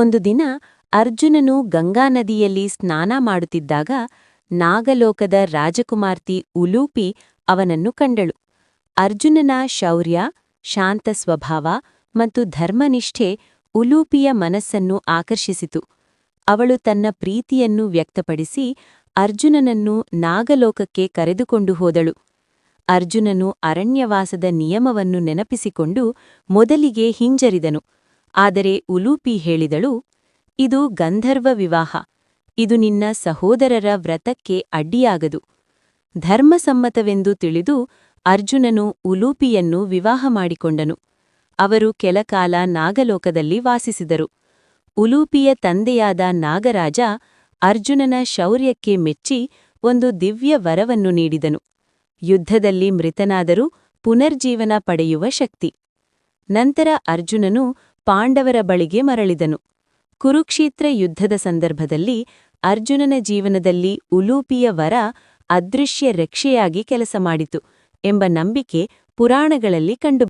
ಒಂದು ದಿನ ಅರ್ಜುನನು ಗಂಗಾ ನದಿಯಲ್ಲಿ ಸ್ನಾನ ಮಾಡುತ್ತಿದ್ದಾಗ ನಾಗಲೋಕದ ರಾಜಕುಮಾರ್ತಿ ಉಲೂಪಿ ಅವನನ್ನು ಕಂಡಳು. ಅರ್ಜುನನ ಶೌರ್ಯ, ಶಾಂತ ಸ್ವಭಾವ ಮತ್ತು ಧರ್ಮನಿಷ್ಠೆ ಉಲೂಪಿಯ ಮನಸ್ಸನ್ನು ಆಕರ್ಷಿಸಿತು. ಅವಳು ತನ್ನ ಪ್ರೀತಿಯನ್ನು ವ್ಯಕ್ತಪಡಿಸಿ ಅರ್ಜುನನನ್ನು ನಾಗಲೋಕಕ್ಕೆ ಕರೆದುಕೊಂಡು ಹೋದಳು. ಅರ್ಜುನನು ಅರಣ್ಯವಾಸದ ನಿಯಮವನ್ನು ನೆನಪಿಸಿಕೊಂಡು ಮೊದಲಿಗೆ ಹಿಂಜರಿದನು. ಆದರೆ ಉಲೂಪಿ ಹೇಳಿದಳು, ಇದು ಗಂಧರ್ವ ವಿವಾಹ. ಇದು ನಿನ್ನ ಸಹೋದರರ ವ್ರತಕ್ಕೆ ಅಡ್ಡಿಯಾಗದು. ಧರ್ಮಸಮ್ಮತವೆಂದು ತಿಳಿದು ಅರ್ಜುನನು ಉಲೂಪಿಯನ್ನು ವಿವಾಹ ಮಾಡಿಕೊಂಡನು. ಅವರು ಕೆಲಕಾಲ ನಾಗಲೋಕದಲ್ಲಿ ವಾಸಿಸಿದರು. ಉಲೂಪಿಯ ತಂದೆಯಾದ ನಾಗರಾಜ ಅರ್ಜುನನ ಶೌರ್ಯಕ್ಕೆ ಮೆಚ್ಚಿ ಒಂದು ದಿವ್ಯ ವರವನ್ನು ನೀಡಿದನು. ಯುದ್ಧದಲ್ಲಿ ಮೃತನಾದರೂ ಪುನರ್ಜೀವನ ಪಡೆಯುವ ಶಕ್ತಿ. ನಂತರ ಅರ್ಜುನನು ಪಾಂಡವರ ಬಳಿಗೆ ಮರಳಿದನು. ಕುರುಕ್ಷೇತ್ರ ಯುದ್ಧದ ಸಂದರ್ಭದಲ್ಲಿ ಅರ್ಜುನನ ಜೀವನದಲ್ಲಿ ಉಲೂಪಿಯ ವರ ಅದೃಶ್ಯ ರಕ್ಷೆಯಾಗಿ ಕೆಲಸ ಮಾಡಿತು ಎಂಬ ನಂಬಿಕೆ ಪುರಾಣಗಳಲ್ಲಿ ಕಂಡು